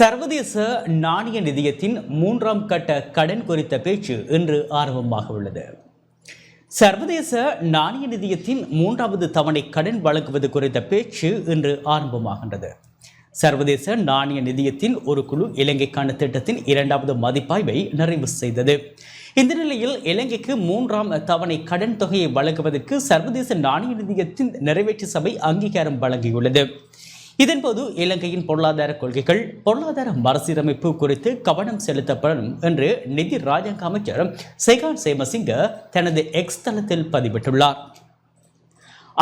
சர்வதேச நாணய நிதியத்தின் மூன்றாம் கட்ட கடன் குறித்த பேச்சு இன்று ஆரம்பமாக உள்ளது சர்வதேச நாணய நிதியத்தின் மூன்றாவது தவணை கடன் வழங்குவது குறித்த பேச்சு இன்று ஆரம்பமாகின்றது. சர்வதேச நாணய நிதியத்தின் ஒரு குழு இலங்கைக்கான திட்டத்தின் இரண்டாவது மதிப்பாய்வை நிறைவு செய்தது. இந்த நிலையில் இலங்கைக்கு மூன்றாம் தவணை கடன் தொகையை வழங்குவதற்கு சர்வதேச நாணய நிதியத்தின் நிறைவேற்று சபை அங்கீகாரம் வழங்கியுள்ளது. இதன்போது இலங்கையின் பொருளாதார கொள்கைகள் பொருளாதார மறுசீரமைப்பு குறித்து கவனம் செலுத்தப்படும் என்று நிதி ராஜாங்க அமைச்சர் செகான் சேமசிங்க தனது எக்ஸ் தளத்தில் பதிவிட்டுள்ளார்.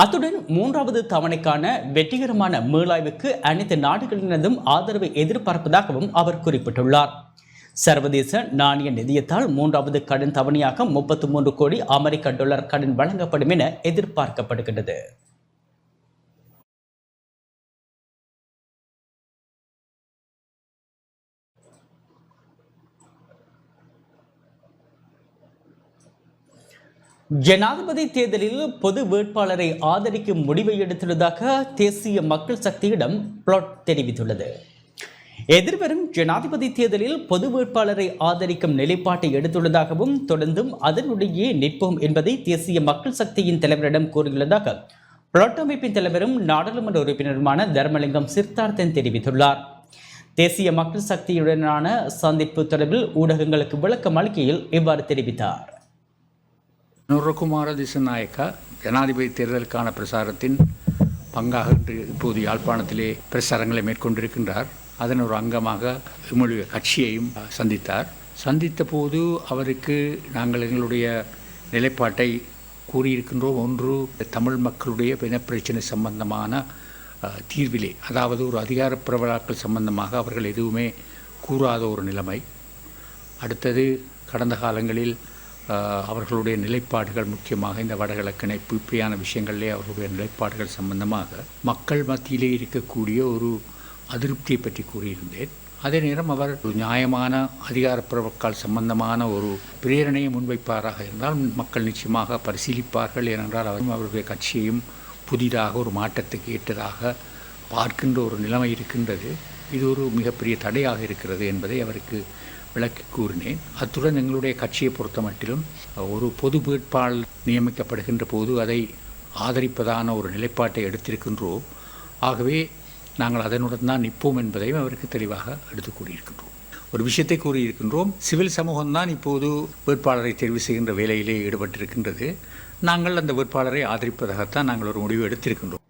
அத்துடன் மூன்றாவது தவணைக்கான வெற்றிகரமான மீளாய்வுக்கு அனைத்து நாடுகளினதும் ஆதரவை எதிர்பார்ப்பதாகவும் அவர் குறிப்பிட்டுள்ளார். சர்வதேச நாணய நிதியத்தால் மூன்றாவது கடன் தவணையாக முப்பத்து மூன்று கோடி அமெரிக்க டாலர் கடன் வழங்கப்படும் என எதிர்பார்க்கப்படுகின்றது. ஜனாதிபதி தேர்தலில் பொது வேட்பாளரை ஆதரிக்கும் முடிவை எடுத்துள்ளதாக தேசிய மக்கள் சக்தியிடம் பிளாட் தெரிவித்துள்ளது. எதிர்வரும் ஜனாதிபதி தேர்தலில் பொது வேட்பாளரை ஆதரிக்கும் நிலைப்பாட்டை எடுத்துள்ளதாகவும் தொடர்ந்தும் அதனுடைய நிற்போம் என்பதை தேசிய மக்கள் சக்தியின் தலைவரிடம் கூறியுள்ளதாக பிளாட் அமைப்பின் தலைவரும் நாடாளுமன்ற உறுப்பினருமான தர்மலிங்கம் சித்தார்த்தன் தெரிவித்துள்ளார். தேசிய மக்கள் சக்தியுடனான சந்திப்பு தொடர்பில் ஊடகங்களுக்கு விளக்கம் அளிக்கையில் இவ்வாறு தெரிவித்தார். நுரகுமார திசநாயக்கா ஜனாதிபதி தேர்தலுக்கான பிரசாரத்தின் பங்காக இப்போது யாழ்ப்பாணத்திலே பிரசாரங்களை மேற்கொண்டிருக்கின்றார். அதன் ஒரு அங்கமாக எம்முடைய கட்சியையும் சந்தித்தார். சந்தித்த போது அவருக்கு நாங்கள் எங்களுடைய நிலைப்பாட்டை கூறியிருக்கின்றோம். ஒன்று தமிழ் மக்களுடைய இனப்பிரச்சனை சம்பந்தமான தீர்விலே அதாவது ஒரு அதிகார பிரபலாக்கள் சம்பந்தமாக அவர்கள் எதுவுமே கூறாத ஒரு நிலைமை. அடுத்தது கடந்த காலங்களில் அவர்களுடைய நிலைப்பாடுகள் முக்கியமாக இந்த வடகிழக்கு இணைப்பு இப்படியான விஷயங்களிலே அவர்களுடைய நிலைப்பாடுகள் சம்பந்தமாக மக்கள் மத்தியிலே இருக்கக்கூடிய ஒரு அதிருப்தியை பற்றி கூறியிருந்தேன். அதே நேரம் அவர் ஒரு நியாயமான அதிகார பிரபுக்கள் சம்பந்தமான ஒரு பிரேரணையை முன்வைப்பாராக இருந்தால் மக்கள் நிச்சயமாக பரிசீலிப்பார்கள். ஏனென்றால் அவரும் அவருடைய கட்சியையும் புதிதாக ஒரு மாற்றத்துக்கு ஏற்றதாக பார்க்கின்ற ஒரு நிலைமை இருக்கின்றது. இது ஒரு மிகப்பெரிய தடையாக இருக்கிறது என்பதை அவருக்கு விளக்கி கூறினேன். அத்துடன் எங்களுடைய கட்சியை பொறுத்த மட்டிலும் ஒரு பொது வேட்பாளர் நியமிக்கப்படுகின்ற போது அதை ஆதரிப்பதான ஒரு நிலைப்பாட்டை எடுத்திருக்கின்றோம். ஆகவே நாங்கள் அதனுடன் தான் நிற்போம் என்பதையும் அவருக்கு தெளிவாக எடுத்து கூறியிருக்கின்றோம். ஒரு விஷயத்தை கூறியிருக்கின்றோம். சிவில் சமூகம்தான் இப்போது வேட்பாளரை தெரிவு செய்கின்ற வேலையிலே ஈடுபட்டிருக்கின்றது. நாங்கள் அந்த வேட்பாளரை ஆதரிப்பதாகத்தான் நாங்கள் ஒரு முடிவு எடுத்திருக்கின்றோம்.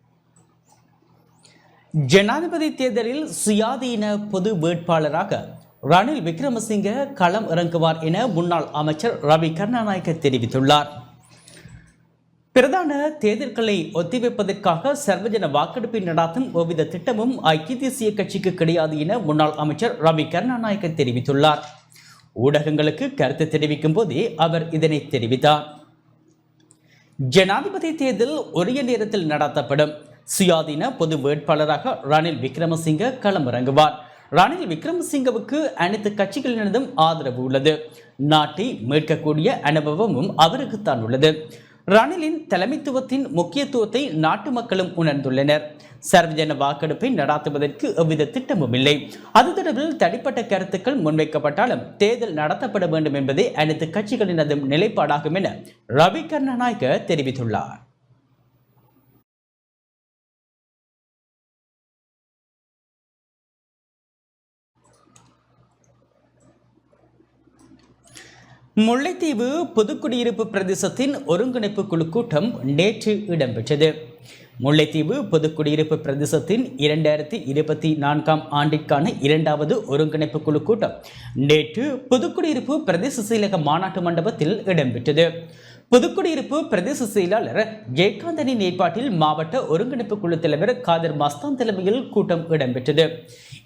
ஜனாதிபதி தேர்தலில் சுயாதீன பொது வேட்பாளராக ரணில் விக்ரமசிங்க களம் இறங்குவார் என முன்னாள் அமைச்சர் ரவி கருணாநாயக்க தெரிவித்துள்ளார். பிரதான தேர்தல்களை ஒத்திவைப்பதற்காக சர்வஜன வாக்கெடுப்பை நடாத்தும் எவ்வித திட்டமும் ஐக்கிய தேசிய கட்சிக்கு கிடையாது என முன்னாள் அமைச்சர் ரவி கருணாநாயக்க தெரிவித்துள்ளார். ஊடகங்களுக்கு கருத்து தெரிவிக்கும் போதே அவர் இதனை தெரிவித்தார். ஜனாதிபதி தேர்தல் ஒரே நேரத்தில் நடத்தப்படும். சுயாதீன பொது வேட்பாளராக ரணில் விக்ரமசிங்க களமிறங்குவார் ரணில் விக்ரமசிங்கவுக்கு அனைத்து கட்சிகளினதும் ஆதரவு உள்ளது. நாட்டை மீட்கக்கூடிய அனுபவமும் அவருக்குத்தான் உள்ளது. ரணிலின் தலைமைத்துவத்தின் முக்கியத்துவத்தை நாட்டு மக்களும் உணர்ந்துள்ளனர். சர்வஜன வாக்கெடுப்பை நடாத்துவதற்கு எவ்வித திட்டமும் இல்லை. அது தொடர்பில் தனிப்பட்ட கருத்துக்கள் முன்வைக்கப்பட்டாலும் தேர்தல் நடத்தப்பட வேண்டும் என்பதே அனைத்து கட்சிகளினதும் நிலைப்பாடாகும் என ரவி கர்ணநாயக்க தெரிவித்துள்ளார். முல்லைத்தீவு பொதுக்குடியிருப்பு பிரதேசத்தின் ஒருங்கிணைப்பு குழு கூட்டம் நேற்று இடம்பெற்றது. முல்லைத்தீவு பொதுக்குடியிருப்பு பிரதேசத்தின் இரண்டாயிரத்தி இருபத்தி நான்காம் ஆண்டிற்கான இரண்டாவது ஒருங்கிணைப்பு குழு கூட்டம் நேற்று பொதுக்குடியிருப்பு பிரதேச செயலக மாநாட்டு மண்டபத்தில் இடம்பெற்றது. புதுக்குடியிருப்பு பிரதேச செயலாளர் ஜெயகாந்தனின் ஏற்பாட்டில் மாவட்ட ஒருங்கிணைப்பு குழு தலைவர் காதர் மஸ்தான் தலைமையில் கூட்டம் இடம்பெற்றது.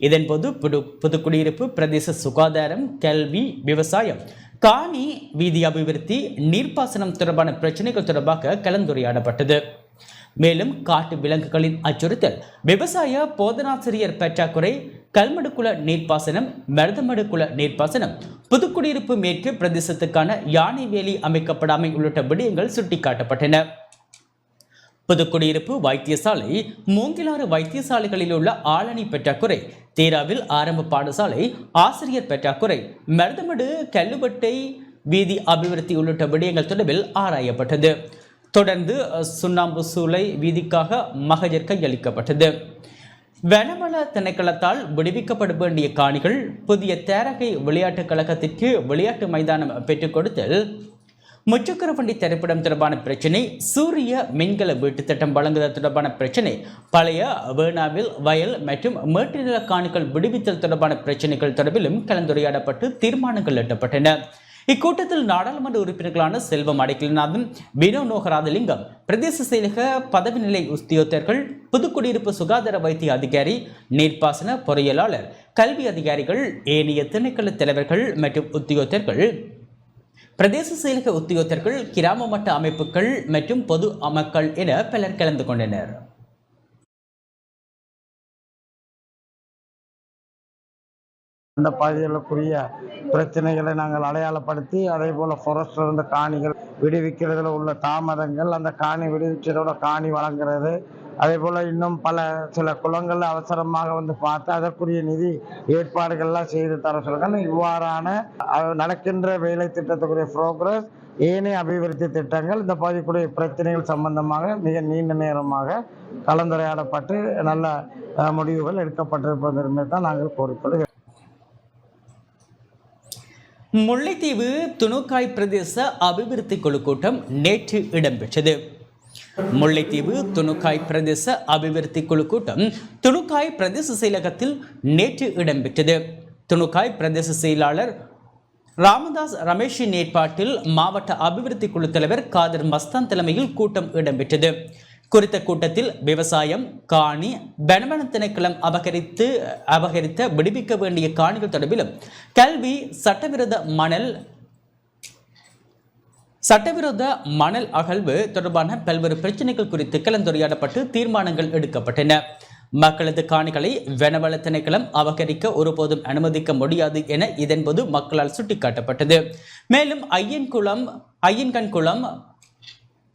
இதன்போது புது புதுக்குடியிருப்பு பிரதேச சுகாதாரம் கல்வி விவசாயம் காணி வீதி அபிவிருத்தி நீர்ப்பாசனம் தொடர்பான பிரச்சனைகள் தொடர்பாக கலந்துரையாடப்பட்டது. மேலும் காட்டு விலங்குகளின் அச்சுறுத்தல் விவசாய போதனாசிரியர் பற்றாக்குறை கல்மடுக்குள நீர்ப்பாசனம் மருதமடுக்குள நீர்ப்பாசனம் புதுக்குடியிருப்பு மேற்கு பிரதேசத்துக்கான யானை வேலி அமைக்கப்படாமை உள்ளிட்ட விடயங்கள் சுட்டிக்காட்டப்பட்டன. புதுக்குடியிருப்பு வைத்தியசாலை மூங்கிலாறு வைத்தியசாலைகளில் உள்ள ஆளணி பற்றாக்குறை தீராவில் ஆரம்ப பாடசாலை ஆசிரியர் பற்றாக்குறை. மருதமடு கல்லுவட்டை வீதி அபிவிருத்தி உள்ளிட்ட விடயங்கள் தொடர்பில் ஆராயப்பட்டது. தொடர்ந்து சுண்ணாம்பு சூளை வீதிக்காக மகஜர் கையளிக்கப்பட்டது. வனவள திணைக்களத்தால் விடுவிக்கப்பட வேண்டிய காணிகள் புதிய தேரகை விளையாட்டுக் கழகத்திற்கு விளையாட்டு மைதானம் பெற்றுக் கொடுத்தல் முச்சக்கரவண்டி திரைப்படம் தொடர்பான பிரச்சினை சூரிய மின்கல வீட்டு திட்டம் வழங்குதல் தொடர்பான பிரச்சினை பழைய வேணாவில் வயல் மற்றும் மேட்டுநில காணிகள் விடுவித்தல் தொடர்பான பிரச்சினைகள் தொடர்பிலும் கலந்துரையாடப்பட்டு தீர்மானங்கள் எட்டப்பட்டன. இக்கூட்டத்தில் நாடாளுமன்ற உறுப்பினர்களான செல்வம் அடைக்கலநாதன் வினோ நோகராதலிங்கம் பிரதேச செயலக பதவி நிலை உத்தியோகத்தர்கள் புதுக்குடியிருப்பு சுகாதார வைத்திய அதிகாரி நீர்ப்பாசன பொறியியலாளர் கல்வி அதிகாரிகள் ஏனைய திணைக்கள தலைவர்கள் மற்றும் உத்தியோகத்தர்கள் பிரதேச செயலக உத்தியோகத்தர்கள் கிராம மட்ட அமைப்புகள் மற்றும் பொது மக்கள் என பலர் கலந்து கொண்டனர். அந்த பகுதிகளுக்குரிய பிரச்சனைகளை நாங்கள் அடையாளப்படுத்தி அதே போல் ஃபாரஸ்டில் இருந்த காணிகள் விடுவிக்கிறதுல உள்ள தாமதங்கள் அந்த காணி விடுவிச்சதோட காணி வழங்குறது அதே போல் இன்னும் பல சில குளங்கள் அவசரமாக வந்து பார்த்து அதற்குரிய நிதி ஏற்பாடுகள்லாம் செய்து தர சொல்லுங்கள். இவ்வாறான நடக்கின்ற வேலை திட்டத்துக்குரிய ப்ரோக்ரஸ் ஏனைய அபிவிருத்தி திட்டங்கள் இந்த பகுதிக்குரிய பிரச்சனைகள் சம்பந்தமாக மிக நீண்ட நேரமாக கலந்துரையாடப்பட்டு நல்ல முடிவுகள் எடுக்கப்பட்டிருப்பதற்கு தான் நாங்கள் கோரிக்கொள்கிறோம் முல்லைத்தீவு துணுக்காய் பிரதேச அபிவிருத்தி குழு கூட்டம் நேற்று இடம்பெற்றது. முல்லைத்தீவு துணுக்காய் பிரதேச அபிவிருத்தி குழு கூட்டம் துணுக்காய் பிரதேச செயலகத்தில் நேற்று இடம்பெற்றது. துணுக்காய் பிரதேச செயலாளர் ராமதாஸ் ரமேஷின் ஏற்பாட்டில் மாவட்ட அபிவிருத்தி குழு தலைவர் காதர் மஸ்தான் தலைமையில் கூட்டம் இடம்பெற்றது. குறித்த கூட்டத்தில் விவசாயம் காணி வனவன திணைக்களம் அபகரித்து அபகரித்த விடுவிக்க வேண்டிய காணிகள் தொடர்பிலும் கல்வி சட்டவிரோத மணல் சட்டவிரோத மணல் அகழ்வு தொடர்பான பல்வேறு பிரச்சனைகள் குறித்து கலந்துரையாடப்பட்டு தீர்மானங்கள் எடுக்கப்பட்டன. மக்களது காணிகளை வனவள திணைக்களம் அபகரிக்க ஒருபோதும் அனுமதிக்க முடியாது என இதன்போது மக்களால் சுட்டிக்காட்டப்பட்டது. மேலும் ஐயன்குளம் ஐயன்கண்குளம்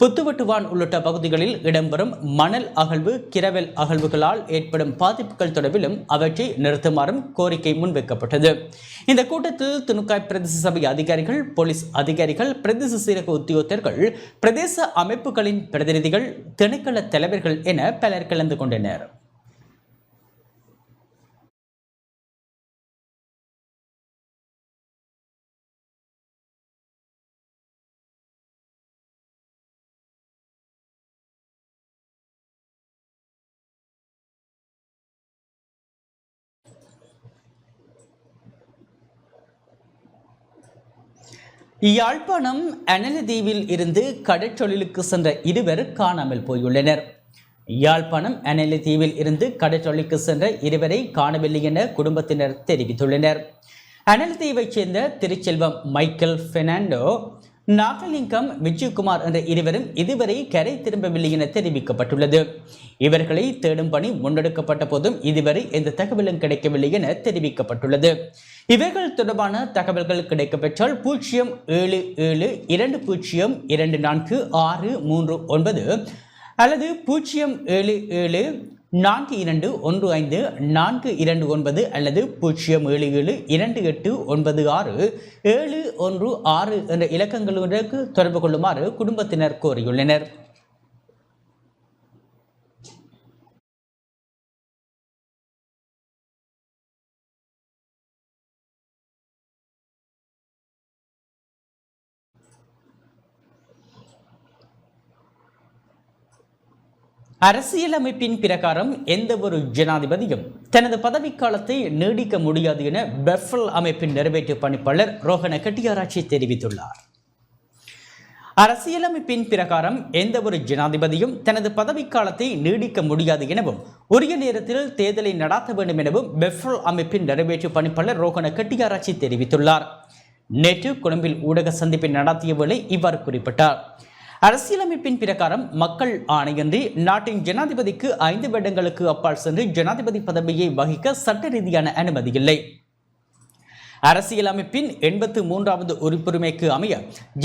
புத்துவட்டுவான் உள்ளிட்ட பகுதிகளில் இடம்பெறும் மணல் அகழ்வு கிரவல் அகழ்வுகளால் ஏற்படும் பாதிப்புகள் தொடர்பிலும் அவற்றை நிறுத்துமாறும் கோரிக்கை முன்வைக்கப்பட்டது. இந்த கூட்டத்தில் துணுக்காய் பிரதேச சபை அதிகாரிகள் போலீஸ் அதிகாரிகள் பிரதேச சீரக உத்தியோகத்தர்கள் பிரதேச அமைப்புகளின் பிரதிநிதிகள் திணைக்கள தலைவர்கள் என பலர் கலந்து கொண்டனர். யாழ்ப்பாணம் அனலதீவில் இருந்து கடற்றொழிலுக்கு சென்ற இருவர் காணாமல் போயுள்ளனர். யாழ்ப்பாணம் அனலதீவில் இருந்து கடற்றொழிலுக்கு சென்ற இருவரை காணவில்லை என குடும்பத்தினர் தெரிவித்துள்ளனர். அனலதீவைச் சேர்ந்த திருச்செல்வம் மைக்கேல் பெர்னாண்டோ நாகலிங்கம் விஜயகுமார் என்ற இருவரும் இதுவரை கரை திரும்பவில்லை என தெரிவிக்கப்பட்டுள்ளது. இவர்களை தேடும் பணி முன்னெடுக்கப்பட்ட போதும் இதுவரை எந்த தகவலும் கிடைக்கவில்லை என தெரிவிக்கப்பட்டுள்ளது. இவைகள் தொடர்பான தகவல்கள் கிடைக்கப்பெற்றால் பூஜ்ஜியம் ஏழு ஏழு இரண்டு பூஜ்ஜியம் இரண்டு நான்கு ஆறு மூன்று ஒன்பது அல்லது பூஜ்ஜியம் ஏழு ஏழு நான்கு இரண்டு ஒன்று ஐந்து நான்கு இரண்டு ஒன்பது அல்லது பூஜ்ஜியம் ஏழு ஏழு இரண்டு எட்டு ஒன்பது ஆறு ஏழு ஒன்று ஆறு என்ற இலக்கங்களுக்கு தொடர்பு கொள்ளுமாறு குடும்பத்தினர் கோரியுள்ளனர். அரசியலமைப்பின் பிரகாரம் எந்த ஒரு ஜனாதிபதியும் தனது பதவிக்காலத்தை நீடிக்க முடியாது என பெஃபல் அமைப்பின் நிறைவேற்று பணிப்பாளர் ரோஹன கட்டியாராட்சி தெரிவித்துள்ளார். அரசியலமைப்பின் பிரகாரம் எந்த ஒரு ஜனாதிபதியும் தனது பதவிக்காலத்தை நீடிக்க முடியாது எனவும் உரிய நேரத்தில் தேர்தலை நடாத்த வேண்டும் எனவும் பெஃபல் அமைப்பின் நிறைவேற்று பணிப்பாளர் ரோகண கட்டியாராட்சி தெரிவித்துள்ளார். நேற்று கொழும்பில் ஊடக சந்திப்பை நடத்திய வேளை இவ்வாறு குறிப்பிட்டார். அரசியலமைப்பின் பிரகாரம் மக்கள் ஆணையின்றி நாட்டின் ஜனாதிபதிக்கு ஐந்து வருடங்களுக்கு அப்பால் சென்று ஜனாதிபதி பதவியை வகிக்க சட்ட ரீதியான அனுமதி இல்லை. அரசியலமைப்பின் எண்பத்து மூன்றாவது உறுப்புரிமைக்கு அமைய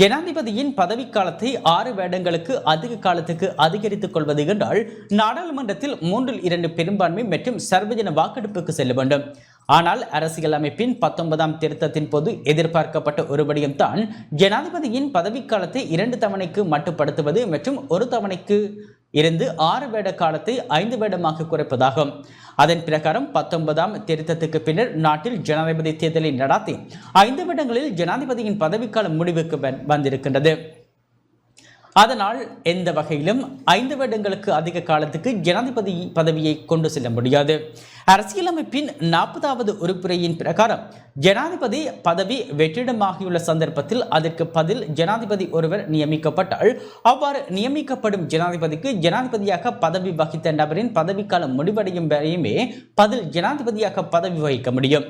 ஜனாதிபதியின் பதவிக்காலத்தை ஆறு வேடங்களுக்கு அதிக காலத்துக்கு அதிகரித்துக் கொள்வது என்றால் நாடாளுமன்றத்தில் மூன்றில் இரண்டு பெரும்பான்மை மற்றும் சர்வஜன வாக்கெடுப்புக்கு செல்ல வேண்டும். ஆனால் அரசியலமைப்பின் பத்தொன்பதாம் திருத்தத்தின் போது எதிர்பார்க்கப்பட்ட ஒருபடியும் தான் ஜனாதிபதியின் பதவிக்காலத்தை இரண்டு தவணைக்கு மட்டுப்படுத்துவது மற்றும் ஒரு தவணைக்கு இருந்து ஆறு வேட காலத்தை ஐந்து வேடமாக குறைப்பதாகும். அதன் பிரகாரம் பத்தொன்பதாம் திருத்தத்துக்கு பின்னர் நாட்டில் ஜனாதிபதி தேர்தலை நடாத்தி ஐந்து வருடங்களில் ஜனாதிபதியின் பதவிக்காலம் முடிவுக்கு வந்திருக்கின்றது. அதனால் எந்த வகையிலும் ஐந்து வருடங்களுக்கு அதிக காலத்துக்கு ஜனாதிபதி பதவியை கொண்டு செல்ல முடியாது. அரசியலமைப்பின் நாற்பதாவது உறுப்புரையின் பிரகாரம் ஜனாதிபதி பதவி வெற்றிடமாகியுள்ள சந்தர்ப்பத்தில் அதற்கு பதில் ஜனாதிபதி ஒருவர் நியமிக்கப்பட்டால் அவ்வாறு நியமிக்கப்படும் ஜனாதிபதிக்கு ஜனாதிபதியாக பதவி வகித்த நபரின் பதவிக்காலம் முடிவடையும் வரையுமே பதில் ஜனாதிபதியாக பதவி வகிக்க முடியும்.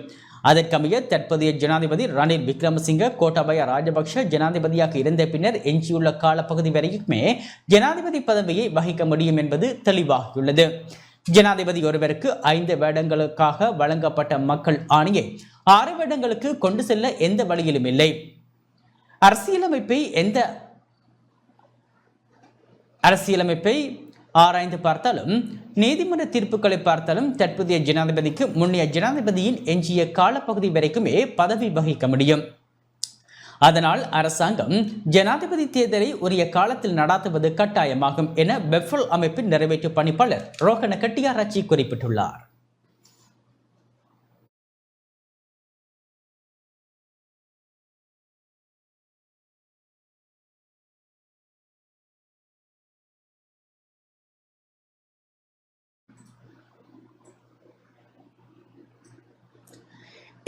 அதற்கமைய தற்போதைய ஜனாதிபதி ரணில் விக்ரமசிங்க கோட்டாபய ராஜபக்ஷ ஜனாதிபதியாக இருந்த பின்னர் எஞ்சியுள்ள காலப்பகுதி வரைக்குமே ஜனாதிபதி பதவியை வகிக்க முடியும் என்பது தெளிவாகியுள்ளது. ஜனாதிபதி ஒருவருக்கு ஐந்து வருடங்களுக்காக வழங்கப்பட்ட மக்கள் ஆணையை ஆறு வருடங்களுக்கு கொண்டு செல்ல எந்த வழியிலும் இல்லை. அரசியலமைப்பை எந்த அரசியலமைப்பை ஆராய்ந்து பார்த்தாலும் நீதிமன்ற தீர்ப்புகளை பார்த்தாலும் தற்போதைய ஜனாதிபதிக்கு முன்னைய ஜனாதிபதியின் எஞ்சிய காலப்பகுதி வரைக்குமே பதவி வகிக்க முடியும். அதனால் அரசாங்கம் ஜனாதிபதி தேர்தலை உரிய காலத்தில் நடாத்துவது கட்டாயமாகும் என பெஃபல் அமைப்பின் நிறைவேற்று பணிப்பாளர் ரோஹன கட்டியாராச்சி குறிப்பிட்டுள்ளார்.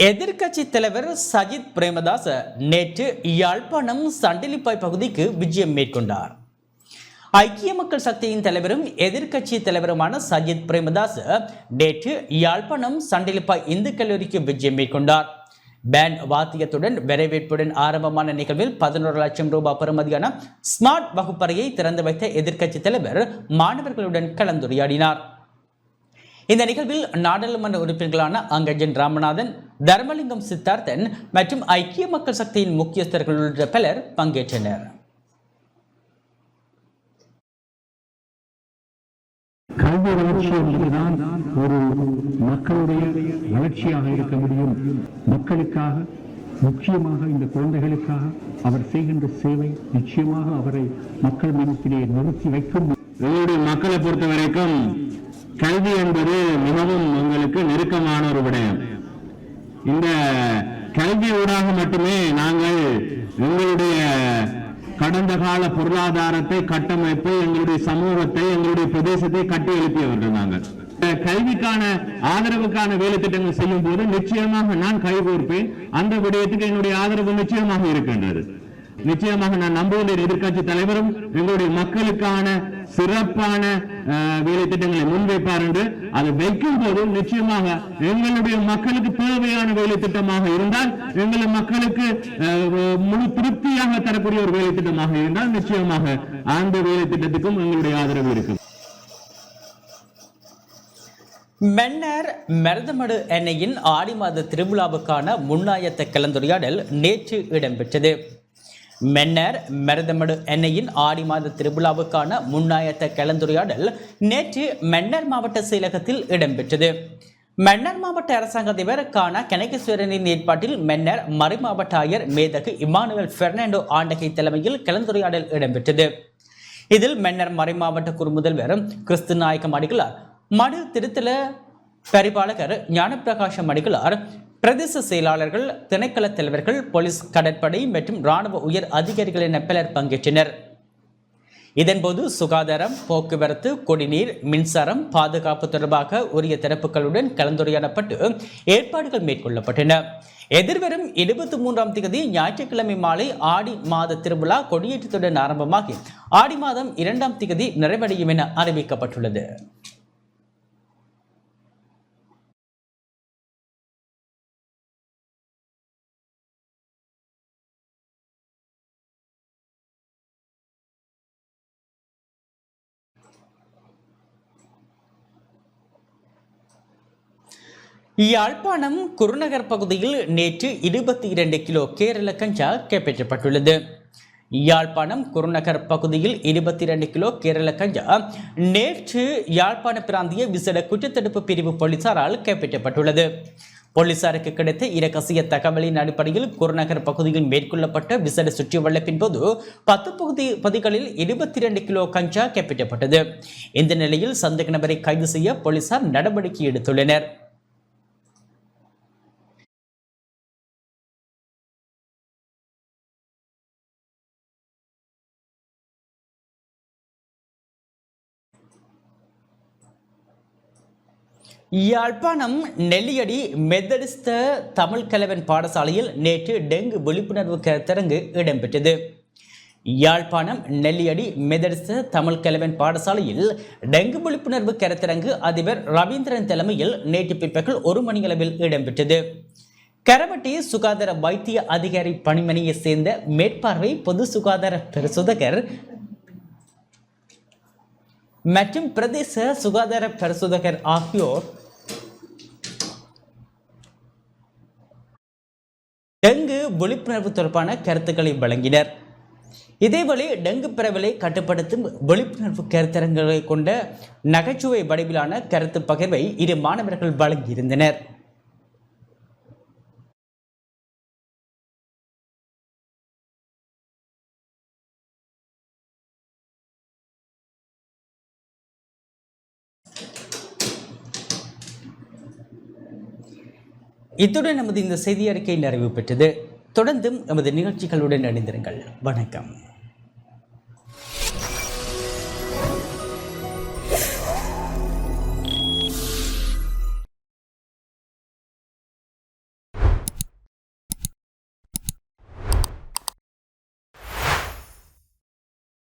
எதிர்க்கட்சி தலைவர் சஜித் பிரேமதாச நேற்று யாழ்ப்பாணம் சண்டிலிப்பாய் பகுதிக்கு விஜயம் மேற்கொண்டார். ஐக்கிய மக்கள் சக்தியின் தலைவரும் எதிர்க்கட்சி தலைவருமான சஜித் பிரேமதாஸ் நேற்று யாழ்ப்பாணம் சண்டிலிப்பாய் இந்து கல்லூரிக்கு விஜயம் மேற்கொண்டார். பேண்ட் வாத்தியத்துடன் வரவேற்புடன் ஆரம்பமான நிகழ்வில் பதினோரு லட்சம் ரூபாய் பெறுமதியான ஸ்மார்ட் வகுப்பறையை திறந்து வைத்த எதிர்க்கட்சி தலைவர் மாணவர்களுடன் கலந்துரையாடினார். இந்த நிகழ்வில் நாடாளுமன்ற உறுப்பினர்களான அங்கஜன் ராமநாதன் தர்மலிங்கம் சித்தார்த்தன் மற்றும் ஐக்கிய மக்கள் சக்தியின் முக்கியஸ்தர்கள் உள்ளிட்ட பலர் பங்கேற்றனர். கல்வி வளர்ச்சி என்பதுதான் ஒரு மக்களுடைய வளர்ச்சியாக இருக்க முடியும். மக்களுக்காக முக்கியமாக இந்த குழந்தைகளுக்காக அவர் செய்கின்ற சேவை நிச்சயமாக அவரை மக்கள் மனத்திலே நிறுத்தி வைக்கும். எங்களுடைய மக்களை பொறுத்த வரைக்கும் கல்வி என்பது மிகவும் உங்களுக்கு நெருக்கமான ஒரு விடயம். இந்த கல்வி ஊடாக மட்டுமே நாங்கள் எங்களுடைய கடந்த கால பொருளாதாரத்தை கட்டமைப்பை எங்களுடைய சமூகத்தை எங்களுடைய பிரதேசத்தை கட்டி எழுப்பியவர்கள் நாங்கள். கல்விக்கான ஆதரவுக்கான வேலை திட்டங்கள் செய்யும் போது நிச்சயமாக நான் கைகோர்ப்பேன் அந்த விடயத்துக்கு என்னுடைய ஆதரவு நிச்சயமாக இருக்கின்றது. நிச்சயமாக நான் நம்புகின்ற எதிர்கட்சி தலைவரும் எங்களுடைய மக்களுக்கான சிறப்பான அஹ், வேலை திட்டங்களை முன்வைப்பார் என்று அதை வைக்கும் போது நிச்சயமாக எங்களுடைய மக்களுக்கு தேவையான வேலை திட்டமாக இருந்தால் எங்கள் மக்களுக்கு முழு திருப்தியாக தரக்கூடிய ஒரு வேலை திட்டமாக இருந்தால் நிச்சயமாக அந்த வேலை திட்டத்துக்கும் எங்களுடைய ஆதரவு இருக்கும். மன்னர் மருதமடு எண்ணெயின் ஆடி மாத திருவிழாவுக்கான முன்னாயத்த கலந்துரையாடல் நேற்று இடம்பெற்றது. மென்னர் மருதமடு எண்ணெயின் ஆடி மாத திருவிழாவுக்கான முன்னாயத்த கலந்துரையாடல் நேற்று மென்னர் மாவட்ட செயலகத்தில் இடம்பெற்றது. மன்னர் மாவட்ட அரசாங்க அதிபர் கானா கனகேஸ்வரனின் ஏற்பாட்டில் மன்னர் மறைமாவட்ட ஆயர் மேதகு இமானுவேல் பெர்னாண்டோ ஆண்டகை தலைமையில் கலந்துரையாடல் இடம்பெற்றது. இதில் மன்னர் மறைமாவட்ட குறுமுதல்வர் கிறிஸ்து நாயக்கம் அடிகளார் மடு திருத்தல பரிபாலகர் ஞானப்பிரகாசம் அடிகளார் பிரதேச செயலாளர்கள் திணைக்கள தலைவர்கள் போலீஸ் கடற்படை மற்றும் இராணுவ உயர் அதிகாரிகள் என பலர் பங்கேற்றனர். இதன்போது சுகாதாரம் போக்குவரத்து குடிநீர் மின்சாரம் பாதுகாப்பு தொடர்பாக உரிய தரப்புகளுடன் கலந்துரையாடப்பட்டு ஏற்பாடுகள் மேற்கொள்ளப்பட்டன. எதிர்வரும் இருபத்தி மூன்றாம் தேதி ஞாயிற்றுக்கிழமை மாலை ஆடி மாத திருவிழா கொடியேற்றத்துடன் ஆரம்பமாகி ஆடி மாதம் இரண்டாம் தேதி நிறைவடையும் என அறிவிக்கப்பட்டுள்ளது. யாழ்ப்பாணம் குருநகர் பகுதியில் நேற்று இருபத்தி இரண்டு கிலோ கேரள கஞ்சா கைப்பற்றப்பட்டுள்ளது யாழ்ப்பாணம் குருநகர் பகுதியில் இருபத்தி இரண்டு கிலோ கேரள கஞ்சா நேற்று யாழ்ப்பாண பிராந்திய விசேட குற்றத்தடுப்பு பிரிவு போலீசாரால் கைப்பற்றப்பட்டுள்ளது போலீசாருக்கு கிடைத்த இரகசிய தகவலின் அடிப்படையில் குருநகர் பகுதியில் மேற்கொள்ளப்பட்ட விசேட சுற்றி வளப்பின் போது பத்து பகுதி பகுதிகளில் இருபத்தி இரண்டு கிலோ கஞ்சா கைப்பற்றப்பட்டது இந்த நிலையில் சந்தேக நபரை கைது செய்ய போலீசார் நடவடிக்கை எடுத்துள்ளனர் யாழ்ப்பாணம் நெல்லியடி மெத்தடிஸ்த தமிழ் கலவன் பாடசாலையில் நேற்று டெங்கு விழிப்புணர்வு கருத்தரங்கு இடம்பெற்றது. யாழ்ப்பாணம் நெல்லியடி மெதடிஸ்த தமிழ் கலவன் பாடசாலையில் டெங்கு விழிப்புணர்வு கருத்தரங்கு அதிபர் ரவீந்திரன் தலைமையில் நேற்று பிற்பகல் ஒரு மணியளவில் இடம்பெற்றது. கரவட்டி சுகாதார வைத்திய அதிகாரி பணிமனையை சேர்ந்த மேற்பார்வை பொது சுகாதார பிரசோதகர் மற்றும் பிரதேச சுகாதார பரிசோதகர் ஆகியோர் டெங்கு விழிப்புணர்வு தொடர்பான கருத்துக்களை வழங்கினர். இதேவேளை டெங்கு பரவலை கட்டுப்படுத்தும் விழிப்புணர்வு கருத்தரங்களை கொண்ட நகைச்சுவை வடிவிலான கருத்து பகிர்வை இரு மாணவர்கள் வழங்கியிருந்தனர். இத்துடன் நமது இந்த செய்தி அறிக்கை நிறைவு பெற்றது. தொடர்ந்தும் நமது நிகழ்ச்சிகளுடன் இணைந்திருங்கள். வணக்கம்.